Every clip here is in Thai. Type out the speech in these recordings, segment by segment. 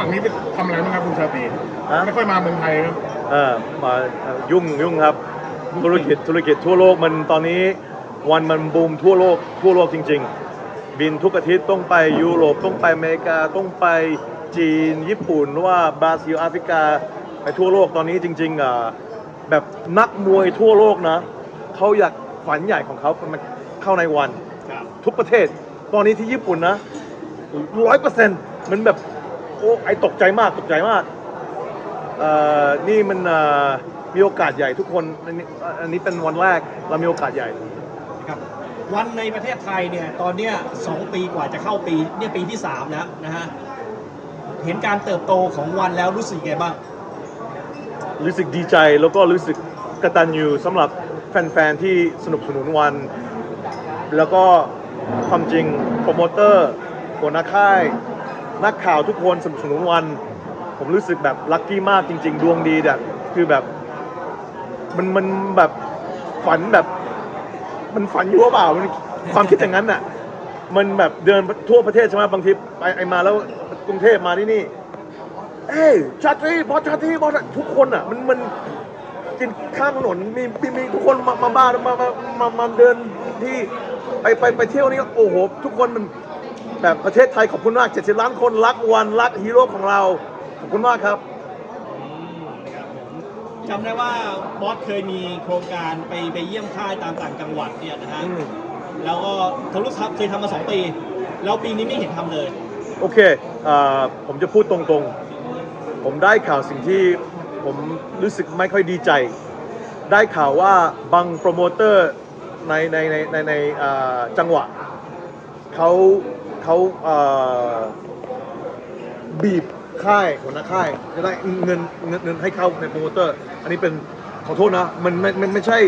ฝั่งนี้ไปทำอะไรบ้างครับคุณชาตรีฮะ ไม่ค่อยมาเมืองไทยครับ เออมาเอ่อยุ่งยุ่งครับ ธุรกิจธุรกิจทั่วโลกมันตอนนี้วันมันบูมทั่วโลกทั่วโลกจริง ๆ บินทุกอาทิตย์ต้องไปยุโรปต้องไปอเมริกาต้องไปจีนญี่ปุ่นหรือว่าบราซิลแอฟริกาไปทั่วโลกตอนนี้จริงๆอะแบบนักมวยทั่วโลกนะเขาอยากฝันใหญ่ของเขามันเข้าในวัน ทุกประเทศ ตอนนี้ที่ญี่ปุ่นนะร้อยเปอร์เซ็นต์มันแบบ โอ้ไอตกใจมากตกใจมากเอ่อนี่มันเอ่อมีโอกาสใหญ่ทุกคนอันนี้อันนี้เป็นวันแรกเรามีโอกาสใหญ่ครับวันในประเทศไทยเนี่ยตอนเนี้ยสองปีกว่าจะเข้าปีเนี่ยปีที่สามแล้วนะฮะเห็นการเติบโตของวันแล้วรู้สึกยังไงบ้าง รู้สึกดีใจแล้วก็รู้สึกกตัญญูสำหรับแฟนๆที่สนับสนุนวัน แล้วก็ความจริงโปรโมเตอร์หัวหน้าค่าย นักข่าวทุกคนสนับสนุนวัน ผมรู้สึกแบบลัคกี้มากจริง ๆ ดวงดีแบบคือแบบ มันมันแบบฝันแบบ มันฝันอยู่หรือเปล่ามันความคิดอย่างนั้นน่ะ มันแบบเดินทั่วประเทศใช่ไหมบางทีไปไอมาแล้วกรุงเทพมาที่นี่ เอ้ยชาตรีบอสชาตรีบอสทุกคนอะ มันมันกินข้ามถนนมีมีมีทุกคนมามาบ้านมามามามาเดินที่ไปไปไปเที่ยวนี่โอ้โห ทุกคนมัน แบบประเทศไทยขอบคุณมาก 70 ล้านคนรักวันรักฮีโร่ของเรา ขอบคุณมากครับ จำได้ว่าบอสเคยมีโครงการไปไปเยี่ยมค่ายตามต่างจังหวัดเนี่ยนะฮะ อืม แล้วก็ทะลุทัพเคยทำมาสองปี แล้วปีนี้ไม่เห็นทำเลย โอเคเอ่อผมจะพูดตรงๆ ผมได้ข่าวสิ่งที่ผมรู้สึกไม่ค่อยดีใจ ได้ข่าวว่าบางโปรโมเตอร์ในในในในในเอ่อจังหวะเขา เขาเอ่อบีบค่ายหัวหน้าค่ายจะได้เงินเงินเงินให้เข้าในโปรโมเตอร์ อันนี้เป็นขอโทษนะ มันไม่ไม่ไม่ใช่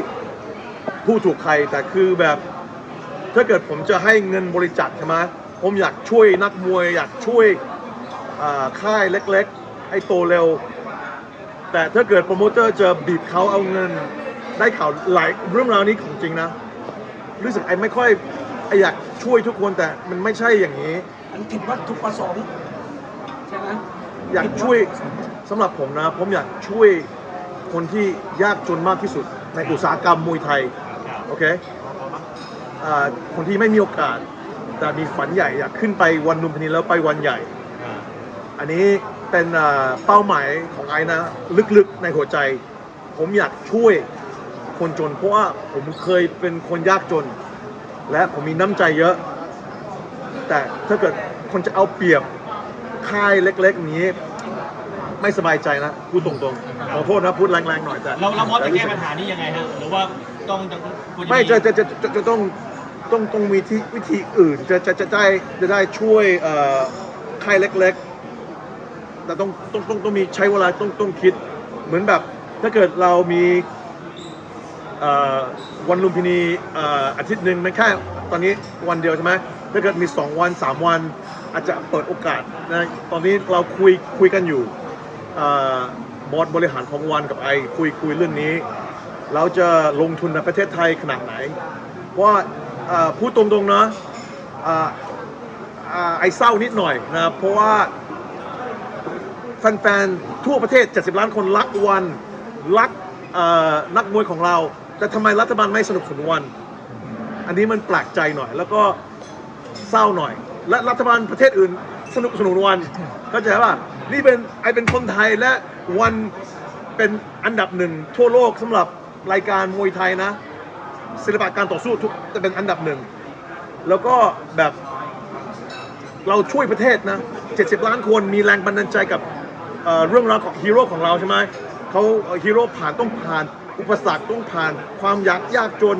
ผู้ถูกใครแต่คือแบบ ถ้าเกิดผมจะให้เงินบริจาคใช่ไหมผมอยากช่วยนักมวย อยากช่วยอ่าค่ายเล็กๆ ให้โตเร็ว แต่ถ้าเกิดโปรโมเตอร์จะบีบเขาเอาเงิน ได้ข่าวหลายเรื่องราวนี้ของจริงนะ รู้สึกไอ้ไม่ค่อย อ้อยากช่วยทุกคนแต่มันไม่ใช่อย่างนี้มันผิดวัตถุประสงค์ใช่ไหมอยากช่วยสำหรับผมนะ ผมอยากช่วยคนที่ยากจนมากที่สุด ในอุตสาหกรรมมวยไทยโอเคอ่าคนที่ไม่มีโอกาส แต่มีฝันใหญ่อยากขึ้นไปวันลุมพินีแล้วไปวันใหญ่ อันนี้เป็นอ่าเป้าหมายของไอ้นะ ลึกๆในหัวใจ ผมอยากช่วยคนจน เพราะว่าผมเคยเป็นคนยากจน และผมมีน้ำใจเยอะ แต่ถ้าเกิดคนจะเอาเปรียบค่ายเล็กๆอย่างนี้ ไม่สบายใจนะพูดตรงๆขอโทษนะพูดแรงๆหน่อยแต่เราเราบอสจะแก้ปัญหานี้ยังไงฮะหรือว่าต้องจะควรไม่จะจะจะจะจะต้องต้องต้องมีที่วิธีอื่นจะจะจะได้จะได้ช่วยเอ่อค่ายเล็ก ๆ แต่ต้องต้องต้องต้องมีใช้เวลาต้องต้องคิดเหมือนแบบ ถ้าเกิดเรามีเอ่อ วันลุมพินีอาทิตย์หนึ่งไม่แค่ตอนนี้วันเดียวใช่ไหมถ้าเกิดมี 2 วัน 3 วัน อาจจะเปิดโอกาสนะตอนนี้เราคุยคุยกันอยู่อบอร์ดบริหารของวันกับไอคุยคุยเรื่องนี้ เราจะลงทุนในประเทศไทยขนาดไหน ว่าพูดตรงๆนะอ่าอ่าไอเศร้านิดหน่อยนะเพราะว่าแฟนๆทั่วประเทศ 70 ล้านคนรักวันรักนักมวยของเรา แต่ทำไมรัฐบาลไม่สนับสนุนวัน อันนี้มันแปลกใจหน่อย แล้วก็เศร้าหน่อย และรัฐบาลประเทศอื่นสนับสนุนวันเข้าใจป่ะนี่เป็นไอเป็นคนไทยและวันเป็นอันดับหนึ่งทั่วโลกสำหรับรายการมวยไทยนะศิลปะการต่อสู้ทุกจะเป็นอันดับหนึ่งแล้วก็แบบเราช่วยประเทศนะ 70 ล้านคนมีแรงบันดาลใจกับเอ่อเรื่องราวของฮีโร่ของเราใช่ไหมเขาฮีโร่ผ่านต้องผ่าน อุปสรรคต้องผ่านความยากยากจน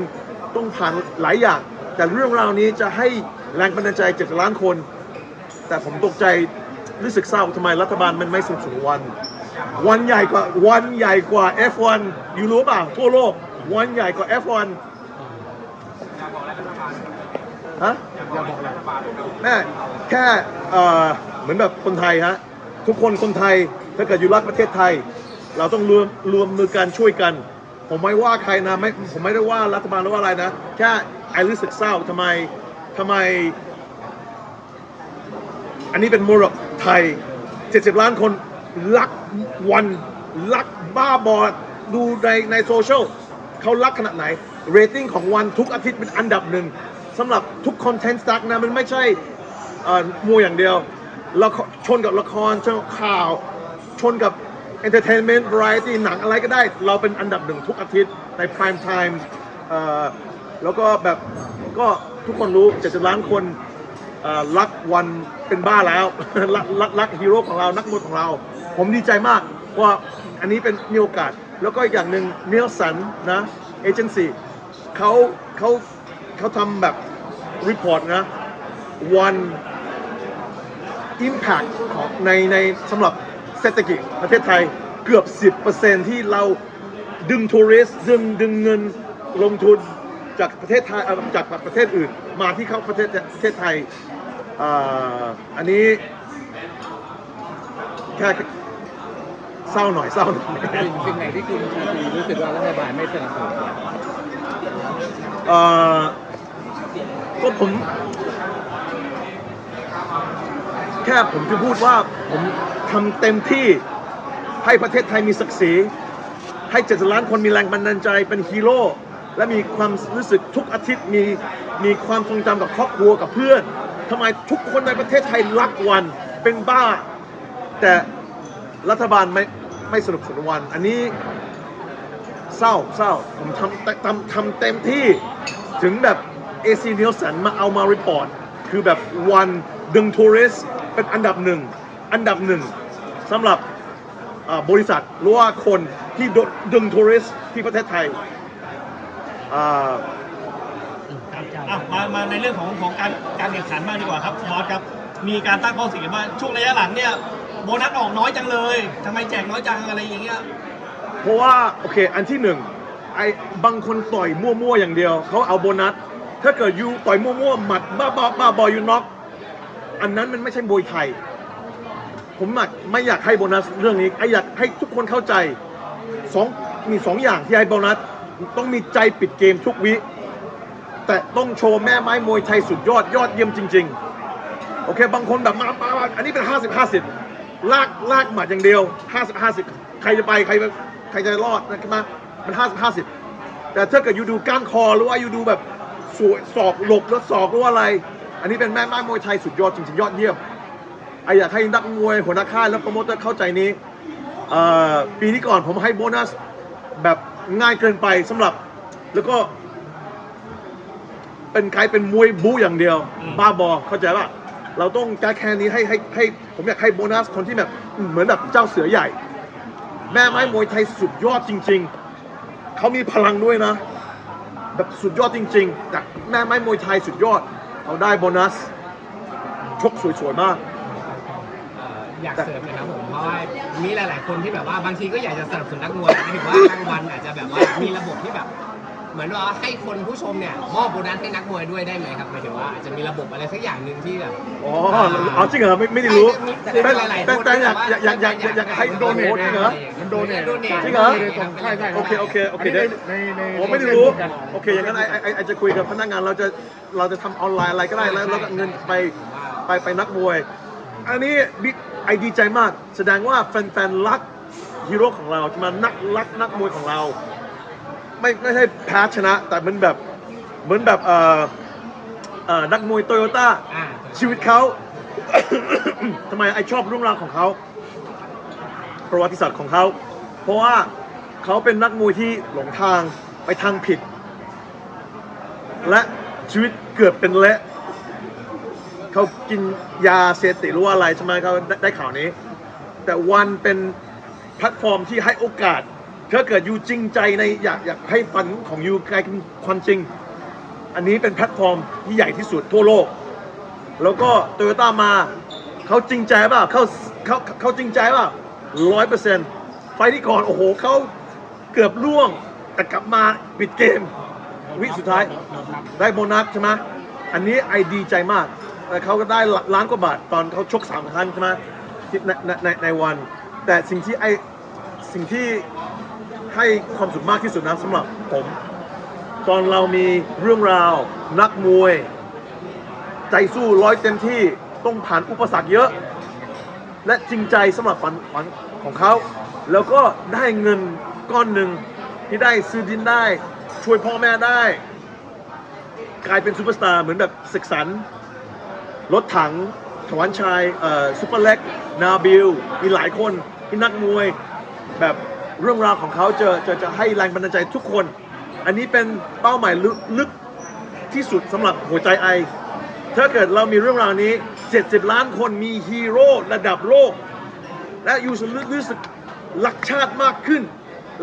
ต้องผ่านหลายอย่าง แต่เรื่องราวนี้จะให้แรงบันดาลใจ70ล้านคน แต่ผมตกใจรู้สึกเศร้าทำไมรัฐบาลมันไม่สนับสนุนวัน วันใหญ่กว่าวันใหญ่กว่า F1 อยู่รู้ป่าทั่วโลกวันใหญ่กว่า F1 ฮะแม่แค่เอ่อเหมือนแบบคนไทยฮะทุกคนคนไทยถ้าเกิดอยู่รักประเทศไทย เราต้องรวมรวมมือกันช่วยกัน ผมไม่ว่าใครนะไม่ผมไม่ได้ว่ารัฐบาลหรือว่าอะไรนะแค่ไอรู้สึกเศร้าทำไมทำไม อันนี้เป็นมรดกไทย 70 ล้านคนรักวันรักบ้าบอดูในในโซเชียลเขารักขนาดไหน เรตติ้งของวันทุกอาทิตย์เป็นอันดับหนึ่งสำหรับทุกคอนเทนต์สตั๊กนะ มันไม่ใช่อ่อมวยอย่างเดียวละชนกับละครชนกับข่าว ชนกับ เอนเตอร์เทนเมนต์ v a r i ตี้หนังอะไรก็ได้ เราเป็นอันดับหนึ่งทุกอาทิตย์ใน prime time เอ่อแล้วก็แบบก็ทุกคนรู้70ล้านคนเอ่อรักวันเป็นบ้าแล้ว รักรักรักฮีโร่ของเรานักมวยของเรา ผมดีใจมากว่าอันนี้เป็นมีโอกาส แล้วก็อีกอย่างหนึ่งเนลสันนะเอเจนซี่เขาเขาเขาทำแบบรีพอร์ตนะวัน Impact ของในในสำหรับ เศรษฐกิจประเทศไทยเกือบ 10%ที่เราดึงทัวริสต์ดึงดึงเงินลงทุนจากประเทศไทยเอ่อจากประเทศอื่น มาที่เข้าประเทศประเทศไทยอ่าอันนี้แค่เศร้าหน่อยเศร้าหน่อยสิ่งสิ่งไหนที่คุณชาตรีรู้สึกว่ารัฐบาลไม่สนับสนุนเอ่อก็ผม แค่ผมจะพูดว่าผม ทำเต็มที่ให้ประเทศไทยมีศักดิ์ศรี ให้เจ็ดล้านคนมีแรงบันดาลใจเป็นฮีโร่และมีความรู้สึกทุกอาทิตย์มีมีความทรงจำกับครอบครัวกับเพื่อนทำไมทุกคนในประเทศไทยรักวันเป็นบ้า แต่รัฐบาลไม่ไม่สนับสนุนวัน อันนี้เศร้าเศร้าผมทำทำทำเต็มที่ถึงแบบเอซีเนลสันมาเอามารีพอร์ต คือแบบวันดึงทัวริสเป็นอันดับหนึ่ง อันดับหนึ่ง สำหรับอ่าบริษัทหรือว่าคนที่ดดึงทัวริสที่ประเทศไทยอ่าอะมามาในเรื่องของของการการแข่งขันบ้างดีกว่าครับมอสครับ มีการตั้งข้อสังเกตว่าช่วงระยะหลังเนี่ยโบนัสออกน้อยจังเลยทำไมแจกน้อยจังอะไรอย่างเงี้ยเพราะว่าโอเคอันที่หนึ่งไอ้บางคนต่อยมั่วๆอย่างเดียวเขาเอาโบนัส ถ้าเกิดยูต่อยมั่วๆหมัดบ้าบ้าบ้าบอยูน็อกอันนั้นมันไม่ใช่มวยไทย ผมไม่อยากให้โบนัสเรื่องนี้ไออยากให้ทุกคนเข้าใจสองมีสองอย่างที่ให้โบนัสต้องมีใจปิดเกมทุกวิแต่ต้องโชว์แม่ไม้มวยไทยสุดยอดยอดเยี่ยมจริง ๆ โอเค บางคนแบบมามามาอันนี้เป็น 50 50 ลากลากหมัดอย่างเดียว 50 50 ใครจะไปใครใครจะรอดนะครับมามัน 50 50 แต่ถ้าเกิดอยู่ดูก้านคอหรือว่าอยู่ดูแบบสวยศอกหลบแล้วศอกหรือว่าอะไร อันนี้เป็นแม่ไม้มวยไทยสุดยอดจริงๆ ยอดเยี่ยม ออยากให้นักมวยหัวหน้าค่ายและโปรโมเตอร์เข้าใจนี้เอ่อปีนี้ก่อนผมให้โบนัสแบบง่ายเกินไปสำหรับ แล้วก็เป็นใครเป็นมวยบู๊อย่างเดียวอืมบ้าบอเข้าใจป่ะเราต้องแก้แค้นนี้ให้ให้ให้ผมอยากให้โบนัสคนที่แบบเหมือนแบบเจ้าเสือใหญ่ แม่ไม้มวยไทยสุดยอดจริง ๆเขามีพลังด้วยนะ แบบสุดยอดจริงๆแต่แม่ไม้มวยไทยสุดยอดเขาได้โบนัสชกสวยๆมากเอ่ออยากเสริมหนะครับผมเพราะว่ามีหลาย ๆ คนที่แบบว่าบางทีก็อยากจะสนับสนุนนักมวยแต่ถือว่ารางวัลอาจจะแบบว่ามีระบบที่แบบ เหมือนว่าให้คนผู้ชมเนี่ยมอบโบนัสให้นักมวยด้วยได้ไหมครับหมายถึงว่าอาจจะมีระบบอะไรสักอย่างหนึ่งที่แบบ อ๋อเอาจริงเหรอไม่ไม่ได้รู้แต่แต่หลายๆแต่คนแต่อยากแบบว่าอยากอยากอยากอยากให้โดเนทจริงเหรอ มันโดเนทโดเนทจริงเหรอ ใช่ใช่โอเคโอเคโอเคอันเดี๋นี้ยวในในผมไม่ได้รู้ โอเค อย่างนั้นไอไอไอจะคุยกับพนักงานเราจะเราจะทำออนไลน์อะไรก็ได้แล้วแล้วก็เงินไปไปไปนักมวย อันนี้บิ๊ก ไอดีใจมาก แสดงว่าแฟนๆรักฮีโร่ของเราจะมานักรักนักมวยของเรา ไม่ไม่ใช่แพ้ชนะ แต่มันแบบเหมือนแบบเอ่อเอ่อนักมวยโตโยต้าอ่า ชีวิตเขา ทำไมไอชอบเรื่องราวของเขาประวัติศาสตร์ของเขา เพราะว่าเขาเป็นนักมวยที่หลงทางไปทางผิด และชีวิตเกือบเป็นเละ เขากินยาเสพติดหรือว่าอะไรใช่ไหมเขาได้ข่าวนี้ แต่วันเป็นแพลตฟอร์มที่ให้โอกาส ถ้าเกิดยูจริงใจในอยากอยากให้ฝันของยูกลายเป็นความจริง อันนี้เป็นแพลตฟอร์มที่ใหญ่ที่สุดทั่วโลก แล้วก็โตโยต้ามาเขาจริงใจเปล่าเขาเขาเขาจริงใจเปล่าร้อยเปอร์เซ็นต์ไฟที่ก่อน โอ้โหเขาเกือบล่วงแต่กลับมาปิดเกม วิสุดท้ายได้โบนัสใช่ไหมอันนี้ไอดีใจมาก เขาก็ได้ล้านกว่าบาทตอนเขาชกสามครั้งใช่ไหมในในในในวัน แต่สิ่งที่ไอสิ่งที่ให้ความสุขมากที่สุดนะสำหรับผม ตอนเรามีเรื่องราว นักมวย ใจสู้ร้อยเต็มที่ต้องผ่านอุปสรรคเยอะ และจริงใจสำหรับฝันฝันของเขา แล้วก็ได้เงินก้อนหนึ่งที่ได้ซื้อดินได้ ช่วยพ่อแม่ได้ กลายเป็นซูเปอร์สตาร์เหมือนแบบศึกสัน รถถังถวันชัยเอ่อซูเปอร์เล็ก นาบิล มีหลายคนที่นักมวย แบบเรื่องราวของเขาจะจะจะให้แรงบันดาลใจทุกคน อันนี้เป็นเป้าหมายลึกลึกที่สุดสำหรับหัวใจไอ ถ้าเกิดเรามีเรื่องราวนี้ 70 ล้านคนมีฮีโร่ระดับโลก และอยู่สรู้รู้สึกรักชาติมากขึ้น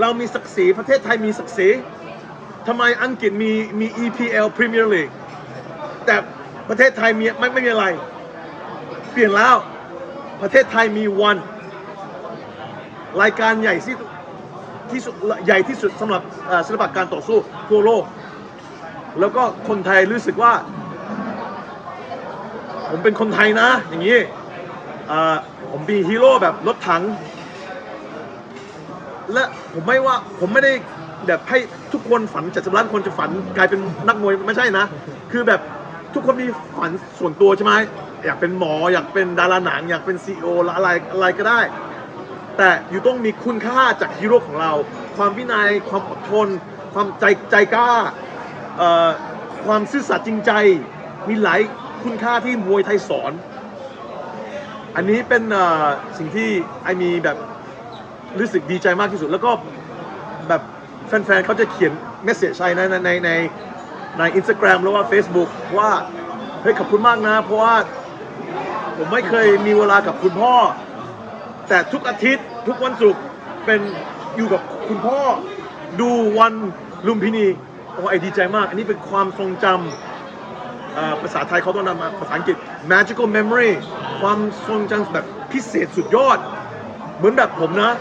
เรามีศักดิ์ศรีประเทศไทยมีศักดิ์ศรีทำไมอังกฤษมีมี EPL Premier League แต่ ประเทศไทยมีไม่ไม่มีอะไร เปลี่ยนแล้ว ประเทศไทยมีวัน รายการใหญ่ที่ที่สุดใหญ่ที่สุดสำหรับศิลปะการต่อสู้ทั่วโลก แล้วก็คนไทยรู้สึกว่า ผมเป็นคนไทยนะ อย่างนี้อ่าผมมีฮีโร่แบบรถถัง และผมไม่ว่าผมไม่ได้แบบให้ทุกคนฝันจัดสล้านคนจะฝันกลายเป็นนักมวยไม่ใช่นะ คือแบบ ทุกคนมีฝันส่วนตัวใช่ไหมอยากเป็นหมออยากเป็นดาราหนังอยากเป็นซีอโออะไรอะไรก็ได้ แต่อยู่ต้องมีคุณค่าจากฮีโร่ของเรา ความวินัยความอดทน ความใจใจกล้าความซื่อสัตย์จริงใจมีหลายคุณค่าที่มวยไทยสอน อันนี้เป็นสิ่งที่ไอมีแบบรู้สึกดีใจมากที่สุด แล้วก็แบบแฟนๆเขาจะเขียนเมสเซจใช่ในในใน ในในอินสตาแกรมหรือว่า Facebook ว่าเฮ้ยขอบคุณมากนะ เพราะว่าผมไม่เคยมีเวลากับคุณพ่อ แต่ทุกอาทิตย์ทุกวันศุกร์เป็นอยู่กับคุณพ่อ ดูวันลุมพินีโอ้ไอดีใจมาก อันนี้เป็นความทรงจำภาษาไทยเขาต้องนำมาภาษาอังกฤษ magical memory ความทรงจำแบบพิเศษสุดยอด เหมือนแบบผมนะ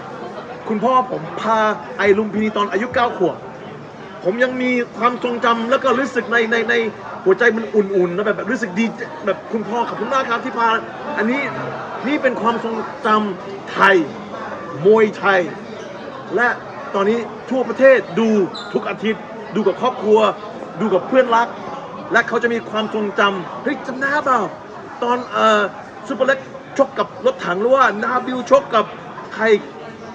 คุณพ่อผมพาไอลุมพินีตอนอายุ 9 ขวบ ผมยังมีความทรงจำแล้วก็รู้สึกในในในหัวใจมันอุ่นๆนะแบบแบบรู้สึกดีแบบคุณพ่อขอบคุณมากครับที่พา อันนี้นี่เป็นความทรงจำไทย มวยไทย และตอนนี้ทั่วประเทศดูทุกอาทิตย์ ดูกับครอบครัว ดูกับเพื่อนรัก และเขาจะมีความทรงจำเฮ้ยจำได้เปล่า ตอนเอ่อซูเปอร์เล็กชกกับรถถังหรือว่านาบิลชกกับใคร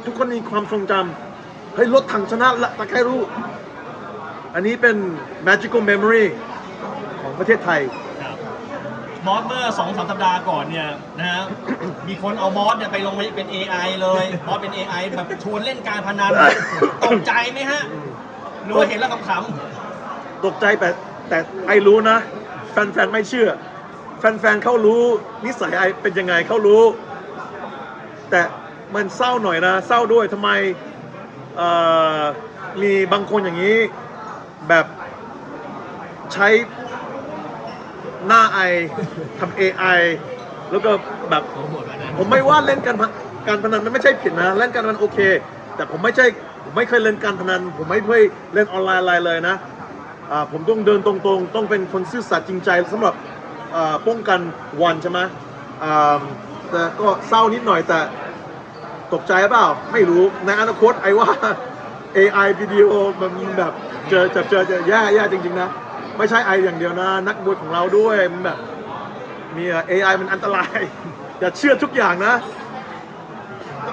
ทุกคนมีความทรงจำเฮ้ยรถถังชนะละแต่ใครรู้ อันนี้เป็น magical memory ของประเทศไทย ครับมอสเมื่อสองสามสัปดาห์ก่อนเนี่ยนะฮะ มีคนเอามอสเนี่ยไปลงเป็น AI เลย มอสเป็น AI แบบชวนเล่นการพนัน ตกใจไหมฮะ หรือว่าเห็นแล้วขำตกใจแต่แต่ไอรู้นะ แฟนๆ ไม่เชื่อ แฟนๆ เขารู้ นิสัยไอเป็นยังไงเขารู้ แต่มันเศร้าหน่อยนะ เศร้าด้วยทำไมเอ่อมีบางคนอย่างนี้ แบบใช้หน้าไอทำ AI แล้วก็แบบโปรโมทวันนั้น ผมไม่ว่าเล่นการพนการพนันมันไม่ใช่ผิดนะ เล่นการพนันโอเค แต่ผมไม่ใช่ผมไม่เคยเล่นการพนัน ผมไม่เคยเล่นออนไลน์อะไรเลยนะอ่าผมต้องเดินตรงๆ ต้องเป็นคนซื่อสัตย์จริงใจสำหรับอ่าป้องกันวันใช่ไหมอ่าแต่ก็เศร้านิดหน่อยแต่ตกใจหรือเปล่า ไม่รู้ในอนาคตไอ้ว่า AI วิดีโอมันแบบเจอเจอเจอเจอแย่แย่จริง ๆ นะ ไม่ใช่ไออย่างเดียวนะ นักมวยของเราด้วยมันแบบมี AI มันอันตราย อย่าเชื่อทุกอย่างนะ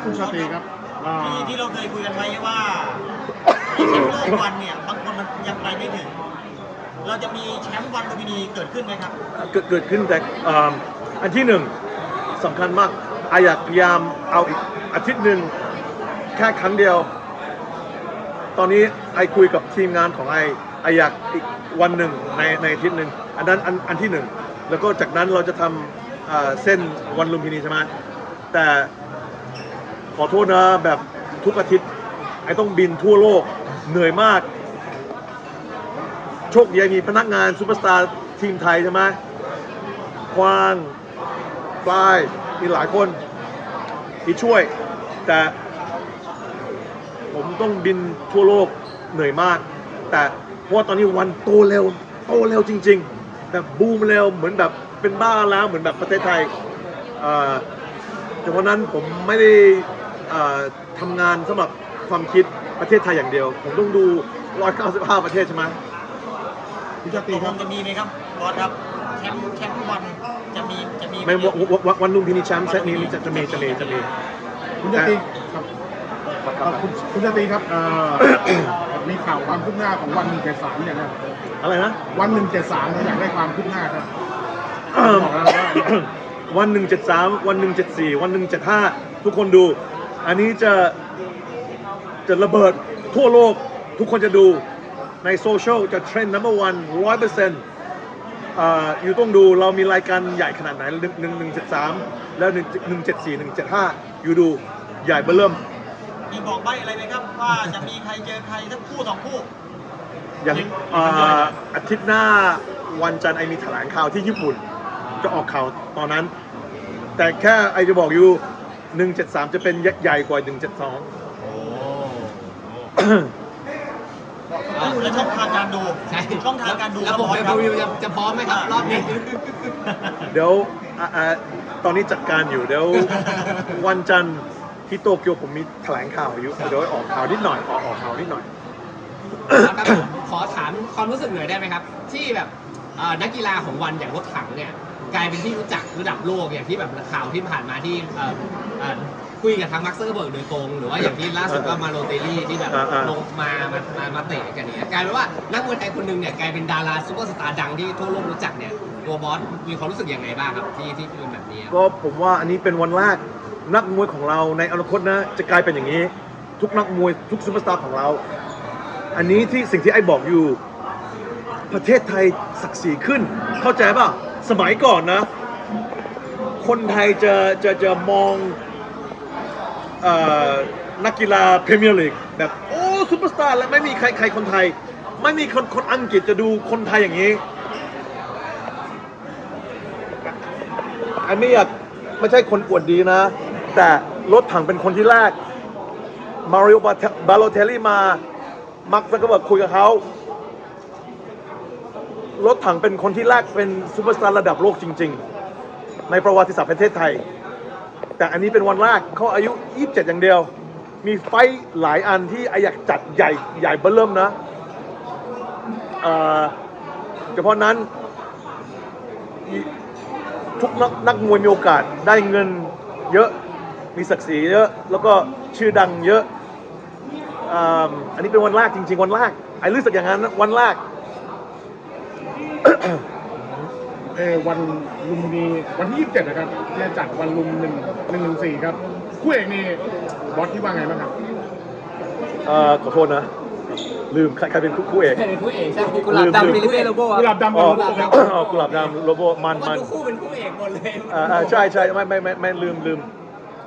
คุณชาตรีครับอ่าที่ที่เราเคยคุยกันไว้ว่าที่แชมป์โลกวันเนี่ยบางคนมันยังไปไม่ถึง เราจะมีแชมป์วันลุมพินีเกิดขึ้นไหมครับ เกิดเกิดขึ้นแต่อ่าอันที่หนึ่งสำคัญมากไออยากพยายามเอาอีกอาทิตย์หนึ่งแค่ครั้งเดียว ตอนนี้ไอคุยกับทีมงานของไอไออยากอีกวันหนึ่งในในอาทิตย์หนึ่งอันนั้นอันอันที่หนึ่งแล้วก็จากนั้นเราจะทำอ่าเส้นวันลุมพินีใช่ไหมแต่ขอโทษนะแบบทุกอาทิตย์ไอต้องบินทั่วโลกเหนื่อยมาก โชคดีมีพนักงานซูเปอร์สตาร์ทีมไทยใช่ไหมควางปลายมีหลายคนที่ช่วยแต่ ผมต้องบินทั่วโลกเหนื่อยมาก แต่เพราะว่าตอนนี้วันโตเร็วโตเร็วจริง ๆ แบบบูมเร็วเหมือนแบบเป็นบ้าแล้วเหมือนแบบประเทศไทยเอ่อแต่เพราะนั้นผมไม่ได้เอ่อทำงานสำหรับความคิดประเทศไทยอย่างเดียว ผมต้องดู 195 ประเทศใช่ไหมคุณชาตตรีกคลรับงจะมีไหมครับบอสครับชแชมป์แชมป์วันจะมีจะมีไม่วันวันวันลุมพินีแชมป์เซตนี้จะจะมีจะมีจะมีคุณจาตรีครับเอ่อ คุณคุณจาตรีครับเอ่อ มีข่าวความคืบหน้าของวันหนึ่งเจ็ดสามเนี่ยนะอะไรนะ วันหนึ่งเจ็ดสามเราอยากได้ความคืบหน้าครับบอกแล้วว่าวันหนึ่งเจ็ดสามวันหนึ่งเจ็ดสี่วันหนึ่งเจ็ดห้าทุกคนดู อันนี้จะจะระเบิดทั่วโลกทุกคนจะดูในโซเชียลจะเทรนด์ number one ร้อยเปอร์เซ็นต์อยู่ต้องดูเรามีรายการใหญ่ขนาดไหนหนึ่งหนึ่งหนึ่งเจ็ดสามแล้วหนึ่งหนึ่งเจ็ดสี่หนึ่งเจ็ดห้าอยู่ดูใหญ่เบ้อเริ่ม มีบอกใบอะไรไหมครับ ว่าจะมีใครเจอใครสักคู่สองคู่ อย่างอ่าอาทิตย์หน้าวันจันทร์ไอมีแถลงข่าวที่ญี่ปุ่น จะออกข่าวตอนนั้น แต่แค่ไอจะบอกอยู่ 173 จะเป็นใหญ่กว่า 172 โอ้และช่องทางการดูใช่ช่องทางการดูระบบคเปรับวิวจะจะพร้อมไหมครับรอบนี้ เดี๋ยวอะอะตอนนี้จัดการอยู่เดี๋ยว วันจันทร์ ที่โตเกียวผมมีแถลงข่าวอยู่เดี๋ยวออกข่าวนิดหน่อยออกออกข่าวนิดหน่อย ครับผมขอถามความรู้สึกหน่อยได้ไหมครับ ที่แบบเอ่อนักกีฬาของวันอย่างรถถังเนี่ยกลายเป็นที่รู้จักระดับโลกอย่างที่แบบข่าวที่ผ่านมาที่เอ่อเอ่อคุยกับทางมาร์คเซอร์เบิร์กโดยตรง หรือว่าอย่างที่ล่าสุดก็มาโรเตลี่ที่แบบอ่าอ่า ลงมามามามาเตะกันเนี่ยกลายเป็นว่านักมวยไทยคนหนึงเนี่ยกลายเป็นดาราซูเปอร์สตาร์ดังที่ทั่วโลกรู้จักเนี่ยตัวบอสมีความรู้สึกยังไงบ้างครับที่ที่เป็นแบบนี้ครับ ก็ผมว่าอันนี้เป็นวันแรก นักมวยของเราในอนาคตนะจะกลายเป็นอย่างนี้ ทุกนักมวยทุกซูเปอร์สตาร์ของเรา อันนี้ที่สิ่งที่ไอ้บอกอยู่ ประเทศไทยศักดิ์ศรีขึ้น เข้าใจป่ะสมัยก่อนนะ คนไทยจะจะจะมองอนักกีฬาพรีเมียร์ลีกแบบโอ้ซูเปอร์สตาร์แล้วไม่มีใครใครคนไทย ไม่มีคนคนอังกฤษจะดูคนไทยอย่างนี้อันนี้อยากไม่ใช่คนอวดดีนะ แต่รถถังเป็นคนที่แรกมาริโอบาโลเทลลี่มา มักซักเบิร์กคุยกับเขารถถังเป็นคนที่แรกเป็นซูเปอร์สตาร์ระดับโลกจริง ๆ ในประวัติศาสตร์ประเทศไทย แต่อันนี้เป็นวันแรกเขาอายุ 27 อย่างเดียว มีไฟหลายอันที่ไออยากจัดใหญ่ใหญ่เบ้อเริ่มนะเอ่อเฉพาะนั้นทุกนักนักมวยมีโอกาสได้เงินเยอะ มีศักดิ์ศรีเยอะ แล้วก็ชื่อดังเยอะอ่าอันนี้เป็นวันแรกจริง ๆ วันแรกไอ้รู้สึกอย่างนั้นนะวันแรก เออวันลุมพินีวันที่ 27 นะครับที่จะจัดวันลุมหนึ่งหนึ่งหนึ่งสี่ครับคู่เอกนี่บอสที่ว่าไงบ้างครับเอ่อขอโทษนะ ลืมใครใครเป็นคู่เอก เป็นคู่เอกใช่ไหมกุหลาบดำฟิลิปเป้โลโบกุหลาบดำอ๋กัอบโลโบครับอ๋อกุหลาบดำโลโบมันเพราะมัน ทุกคู่เป็นคู่เอกหมดเลย อ่าอ่าใช่ใช่ไม่ไม่ไม่ไม่ลืมลืม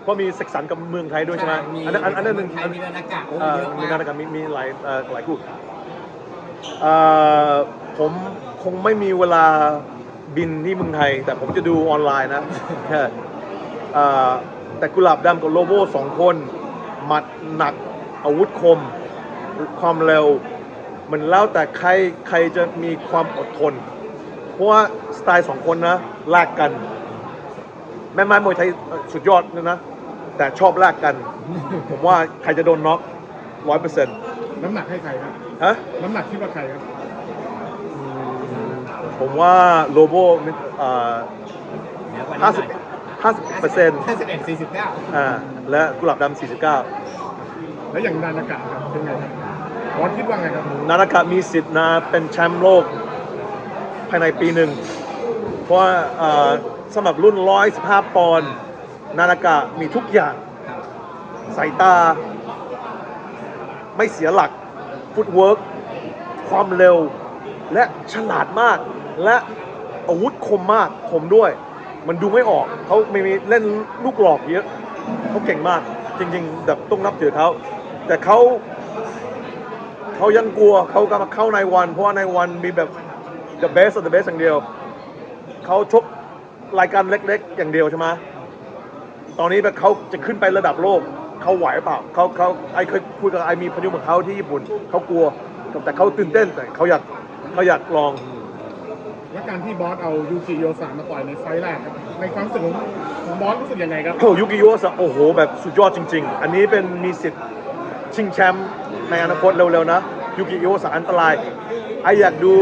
เพราะมีเซ็กสันกับเมืองไทยด้วยใช่ไหมมีอันนั้นอันอันนั้นหนึ่งไทยมีนานากะโอ้เอ่อเยอะมีมากนาฬิกามีมีหลายเอ่อหลายคู่เอ่อผมคงไม่มีเวลาบินที่เมืองไทย แต่ผมจะดูออนไลน์นะแค่เอ่อแต่กุหลาบดำกับโลโบสองคนหมัดหนักอาวุธคม ความเร็ว มันแล้วแต่ใครใครจะมีความอดทน เพราะว่าสไตล์สองคนนะลากกัน แม่ไม้มวยไทยสุดยอดนะนะ แต่ชอบลากกัน ผมว่าใครจะโดนน็อกร้อยเปอร์เซ็นต์น้ำหนักให้ใครครับ ฮะ น้ำหนักคิดว่าใครครับ ผมว่าโลโบห้าสิบห้าสิบเปอร์เซ็นต์ห้าสิบเอ็ดสี่สิบเก้าอ่า และกุหลาบดำสี่สิบเก้าแล้วอย่างนานากะครับเป็นไงครับบอสคิดว่าไงครับนานากะมีสิทธิ์นะเป็นแชมป์โลก ภายในปีหนึ่ง เพราะว่าเอ่อสำหรับรุ่น115ปอนด์ นานากะมีทุกอย่างสายตา ไม่เสียหลักฟุตเวิร์กความเร็ว และฉลาดมาก และอาวุธคมมากคมด้วย มันดูไม่ออกเขาไม่มีเล่นลูกหลอกเยอะเขาเก่งมาก จริงๆแบบต้องนับถือเขาแต่เขาเขายังกลัวเขากำลังเข้าในวัน เพราะว่าในวันมีแบบ the best of the best อย่างเดียวเขาชกรายการเล็กๆ อย่างเดียวใช่ไหม ตอนนี้แบบเขาจะขึ้นไประดับโลกเขาไหวเปล่าเขาเขาไอเคยคุยกับไอมีพายุของเขาที่ญี่ปุ่นเขากลัวแต่เขาตื่นเต้นแต่เขาอยากเขาอยากลอง และการที่บอสเอายูกิโยสามาต่อยในไฟล์แรกครับในความรู้สึกของของบอสรู้สึกยังไงครับโอ้ยุกิโยสะโอ้โห แบบสุดยอดจริง ๆ อันนี้เป็นมีสิทธิ์ชิงแชมป์ในอนาคตเร็วๆนะยุกิโยสะอันตรายไออยากดู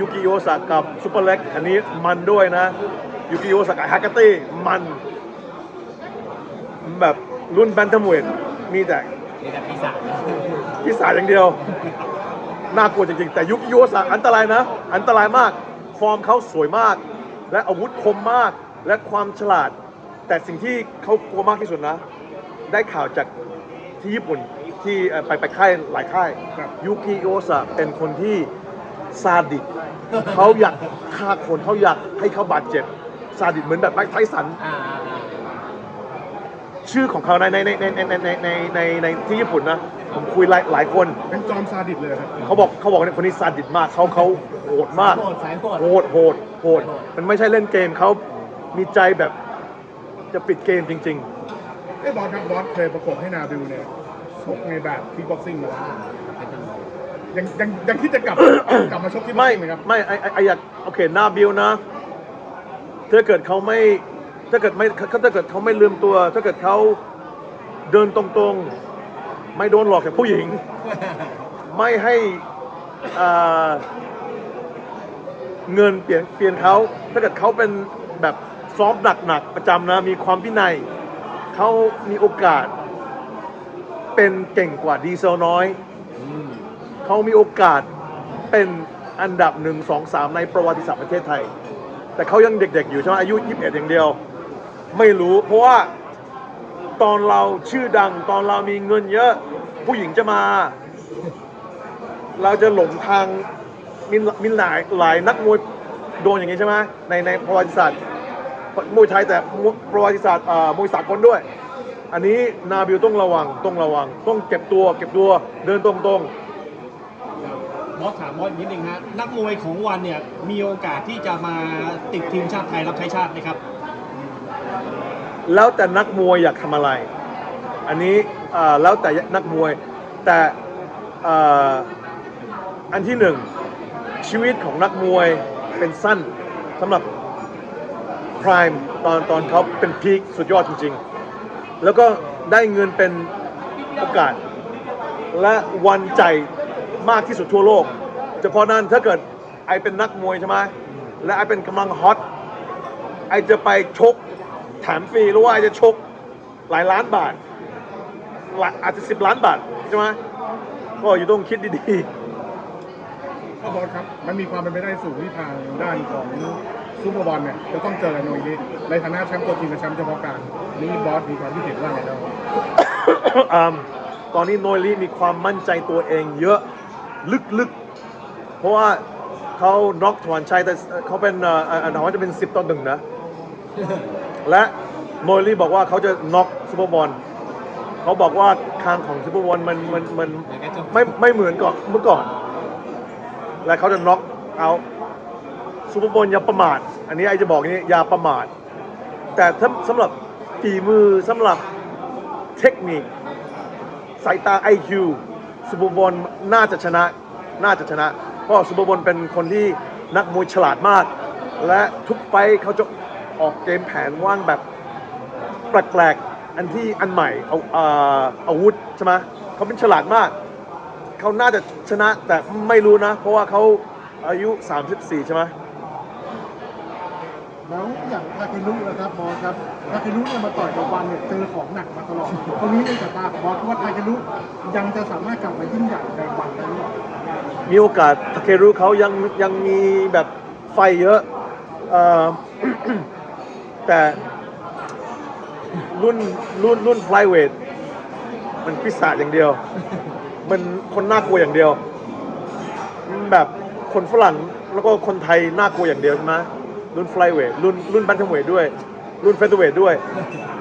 ยุกิโอซากับซูเปอร์เล็กอันนี้มันด้วยนะยุกิโอซากับฮากาตี้มัน แบบรุ่นแบนทัมเวทมีแต่นี่แต่ปีศาจพิศาจอย่างเดียว น่ากลัวจริงๆ แต่ยุคยุวศาสตร์อันตรายนะ อันตรายมาก ฟอร์มเขาสวยมาก และอาวุธคมมาก และความฉลาด แต่สิ่งที่เขากลัวมากที่สุดนะ ได้ข่าวจากที่ญี่ปุ่นที่เอ่อไปไปค่ายหลายค่ายครับยุกิโอซาเป็นคนที่ซาดิสเขาอยากฆ่าคนเขาอยากให้เขาบาดเจ็บซาดิสเหมือนแบบไมค์ไทสันอ่าอ่าอ่า ชื่อของเขาในในในในในในในในในที่ญี่ปุ่นนะ ผมคุยหลายหลายคน เป็นจอมซาดิสเลยครับ เขาบอกเขาบอกว่าคนนี้ซาดิสมากเขาเขาโหดมากโหดสายโหดโหดโหดโหดมันไม่ใช่เล่นเกมเขามีใจแบบจะปิดเกมจริงไอ้ยบอสครับบอสเคยประกบให้นาบิวเนี่ยชกในแบบคิกบ็อกซิ่งมาแล้วอ่าเป็นตำรวจยังยังยังคิดจะกลับกลับมาชกที่ๆบ็อกไม่ซิ่งไหมครับไม่ไอไอไออยากโอเคหน้าบิวนะถ้าเกิดเขาไม่ ถ้าเกิดไม่ถ้าเกิดเขาไม่ลืมตัว ถ้าเกิดเขาเดินตรงๆ ไม่โดนหลอกจากผู้หญิง ไม่ให้เงินเปลี่ยนเปลี่ยนเขาถ้าเกิดเขาเป็นแบบซ้อมหนักๆประจำนะ มีความพินัยเขามีโอกาส เป็นเก่งกว่าดีเซลน้อยเขามีโอกาสเป็นอันดับหนึ่งสองสามในประวัติศาสตร์ประเทศไทย แต่เขายังเด็กๆอยู่ใช่ไหมอายุ 21 อย่างเดียว ไม่รู้ เพราะว่าตอนเราชื่อดัง ตอนเรามีเงินเยอะ ผู้หญิงจะมา เราจะหลงทางมีมีหลายหลายนักมวยโดนอย่างนี้ใช่ไหมในในประวัติศาสตร์มวยไทยแต่ประวัติศาสตร์มวยสากลด้วย อันนี้นาบิวต้องระวังต้องระวัง ต้องเก็บตัวเก็บตัวเดินตรงๆบอสถามบอสนิดนึงฮะนักมวยของวันเนี่ยมีโอกาสที่จะมาติดทีมชาติไทยรับใช้ชาติไหมครับ แล้วแต่นักมวยอยากทำอะไร อันนี้แล้วแต่นักมวย แต่อันที่หนึ่งชีวิตของนักมวยเป็นสั้นสำหรับพรายตอนตอนเขาเป็นพีคสุดยอดจริง ๆ แล้วก็ได้เงินเป็นโอกาส และวันใจมากที่สุดทั่วโลกเฉพาะนั้นถ้าเกิดไอเป็นนักมวยใช่ไหมและไอเป็นกำลังฮอตไอจะไปชก แถมฟรีหรือว่าไอจะชกหลายล้านบาทหลายอาจจะสิบล้านบาทใช่ไหมก็อยู่ต้องคิดดีก็บอสครับ มันมีความเป็นไปได้สูงที่ทางด้านของซูเปอร์บอลเนี่ยจะต้องเจอกับโนยนี้ในฐานะแชมป์ตัวจริงกับแชมป์เฉพาะการนี่บอสมีความคิดเห็นว่าไงแล้วๆอืมตอนนี้โนยลีมีความมั่นใจตัวเองเยอะลึกๆ เพราะว่าเขาน็อกถวันชัยแต่เขาเป็นเอ่อเอ่อเอ่อจะเป็น10ต่อหนึ่งนะ และโนยลีบอกว่าเขาจะน็อกซูเปอร์บอลเขาบอกว่าคางของซูเปอร์บอลมันมันมันไม่ไม่เหมือนก่อนเมื่อก่อน และเขาจะน็อกเอาซูเปอร์บอลอย่าประมาท อันนี้ไอจะบอกนี้อย่าประมาท แต่ถ้าสำหรับฝีมือสำหรับเทคนิคสายตา IQ ซูเปอร์บอลน่าจะชนะ น่าจะชนะ เพราะซูเปอร์บอลเป็นคนที่นักมวยฉลาดมาก และทุกไฟท์เขาจะ ออกเกมแผนว่างแบบแปลกๆ อันที่อันใหม่เอาเอ่ออาวุธใช่ไหมเขาเป็นฉลาดมาก เขาน่าจะชนะแต่ไม่รู้นะ เพราะว่าเขาอายุ 34 ใช่ไหมแล้วอย่างทาเคลุนะครับบอสครับทาเคลุเนี่ยมาต่อยกับวันเนี่ยเจอของหนักมาตลอดตรงนี้ในสายตาของบอสว่าทาเคลุยังจะสามารถกลับมายิ่งใหญ่ในวันได้หรือเปล่ามีโอกาสทาเครุเขายังยังมีแบบไฟเยอะเอ่อ แต่รุ่นรุ่นรุ่นไฟเวทมันพิศาจอย่างเดียว มันคนน่ากลัวอย่างเดียวมันแบบคนฝรั่งแล้วก็คนไทยน่ากลัวอย่างเดียวใช่ไหมรุ่นไฟเวทรุ่นรุ่นบันเทมเวทด้วย รุ่นเฟเธอร์เวทด้วย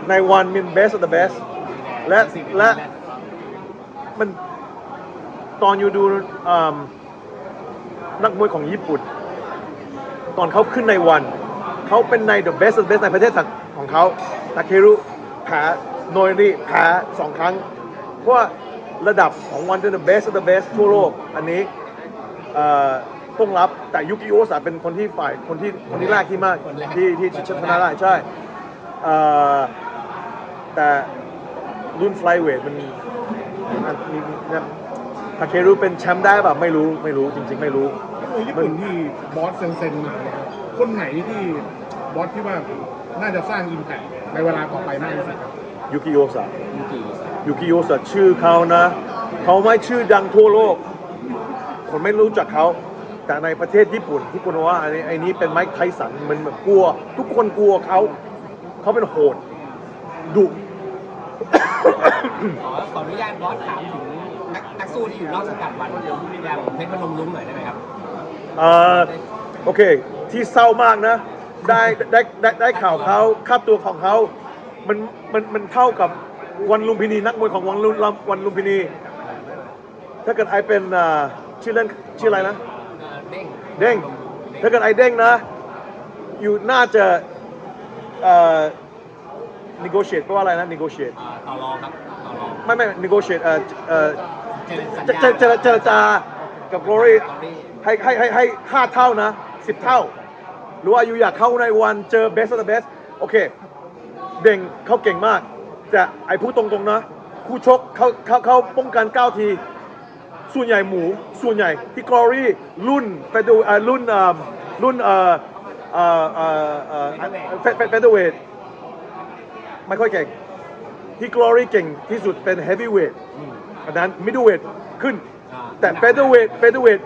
ในวันมินเบส of the best และและมันตอนอยู่ดูอืมนักมวยของญี่ปุ่น ตอนเขาขึ้นในวัน เขาเป็นใน the best of the best ในประเทศของเขาทาเครุแพ้โนยริแพ้สองครั้ง เพราะว่าระดับของวันเป็น the best of the best ทั่วโลก อันนี้เอ่อต้องรับแต่ยุกิโอสาเป็นคนที่ฝ่ายคนที่คนที่แรกที่มากคนแรกที่ที่ชนะได้ใช่เอ่อแต่รุ่นไฟเวทมันอันมีนะทาเครุเป็นแชมป์ได้แบบไม่รู้ไม่รู้จริง ๆ ไม่รู้มมวยญี่ปุ่นที่บอสเซ็นๆมาเนี่ยครับคนไหนที่ บอสที่ว่าน่าจะสร้างอิมแพคในเวลาต่อไปมากที่สุดครับยูกิโอซะยูกิโอซะชื่อเขานะ เขาไม่ชื่อดังทั่วโลก คนไม่รู้จักเขาแต่ในประเทศญี่ปุ่นทุกคนว่าไอ้นี่ไอ้นี้เป็นไมค์ไทสันมันแบบกลัว ทุกคนกลัวเขา เขาเป็นโหดดุขอขออนุญาตบอสถามถึงนักนักสู้ที่อยู่นอกสังกัดวันอย่างเพชรพนมรุ้งหน่อยได้ไหมครับเอ่อโอเค ที่เศร้ามากนะ ได้ได้ได้ได้ข่าวเขาค่าตัวของเขา มันมันมันเท่ากับวันลุมพินีนักมวยของวันลุมวันลุมพินี ถ้าเกิดไอเป็นอ่าชื่อเล่นชื่ออะไรนะเอ่อเด้งเด้ง ถ้าเกิดไอเด้งนะ อยู่น่าจะเอ่อ negotiate แปลว่าอะไรนะ negotiate อ่าต่อรองครับต่อรองไม่ไม่ negotiate เอ่อเอ่อเจรสัญจะญาจะจะเจรจากับ glory ตอนนี้ให้ให้ให้ให้ห้าเท่านะสิบเท่า หรือว่าอยู่อยากเข้าในวันเจอ best of the best โอเคเด่งเขาเก่งมาก แต่ไอ้พูดตรงๆนะ คู่ชกเขาเขาเขาป้องกัน 9 ที ส่วนใหญ่หมู ส่วนใหญ่ที่ glory รุ่นไปดูอ่ารุ่นอ่ารุ่นเอ่อเอ่อเอ่อเอ่อเฟเฟเฟเดเวทไม่ค่อยเก่ง ที่ glory เก่งที่สุดเป็น heavyweight อันนั้น middleweight ขึ้น แต่เฟเธอร์เวทเฟเธอร์เวท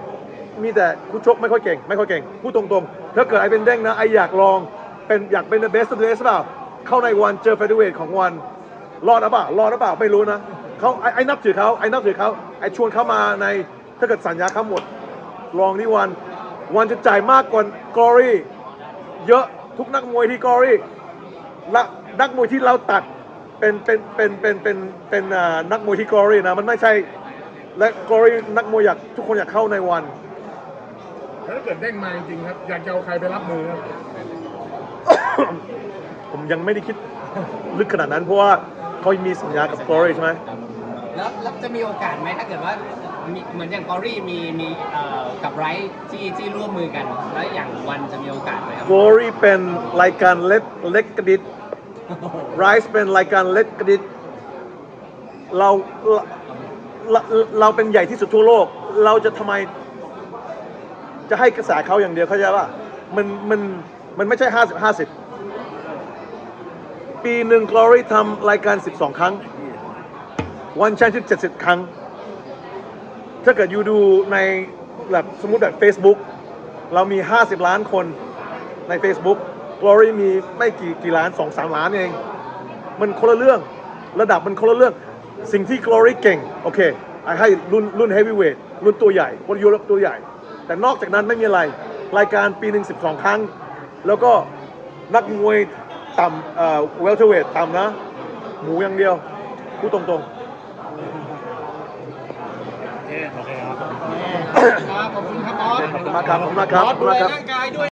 มีแต่คู่ชกไม่ค่อยเก่ง ไม่ค่อยเก่งพูดตรงๆ ถ้าเกิดไอเป็นเด้งนะไออยากลองเป็นอยากเป็น the best of the best เปล่า เข้าในวันเจอเฟเธอร์เวทของวันรอดหรือเปล่ารอดหรือเปล่าไม่รู้นะเขาไอไอนับถือเขาไอนับถือเขาไอชวนเขามาในถ้าเกิดสัญญาเขาหมดลองนี่วันวันจะจ่ายมากกว่ากอรี่เยอะทุกนักมวยที่กอรี่และนักมวยที่เราตัดเป็นเป็นเป็นเป็นเป็นเป็นอ่านักมวยที่กอรี่นะมันไม่ใช่และกอรี่นักมวยอยากทุกคนอยากเข้าในวัน ถ้าเกิดเด้งมาจริงๆครับ อยากจะเอาใครไปรับมือครับ ผมยังไม่ได้คิดลึกขนาดนั้นเพราะว่าเขามีสัญญากับกอรี่ใช่ไหมแล้วแล้วจะมีโอกาสไหมถ้าเกิดว่ามีเหมือนอย่างกอรี่มีมีเอ่อกับไรท์ที่ที่ร่วมมือกัน แล้วอย่างวันจะมีโอกาสไหมครับกอรี่เป็นรายการเล็กเล็กกระดิษไรส์เป็นรายการเล็กกระดิษเราเราเราเราเป็นใหญ่ที่สุดทั่วโลก เราจะทำไม จะให้กระแสเขาอย่างเดียวเข้าใจป่ะมันมันมันไม่ใช่ห้าสิบห้าสิบปีหนึ่ง Glory ทำรายการ 12 ครั้ง วันแชมเปี้ยนชิพ70 ครั้ง ถ้าเกิดอยู่ดูในแบบสมมติแบบ Facebook เรามี 50 ล้านคนใน Facebook Glory มีไม่กี่กี่ล้าน 2 3 ล้านเอง มันคนละเรื่องระดับมันคนละเรื่อง สิ่งที่ Glory เก่ง โอเคไอให้รุ่นรุ่น Heavyweight รุ่นตัวใหญ่คนยุโรปตัวใหญ่ แต่นอกจากนั้นไม่มีอะไร รายการปีหนึ่ง12ครั้ง แล้วก็นักมวยต่ำเอ่อ welterweight ต่ำนะ หมูอย่างเดียว พูดตรงๆครับขอบคุณครับบอสขอบคุณมากครับขอบคุณมากครับบอสขอบดูคุณแลมากครับ ร่างกายด้วย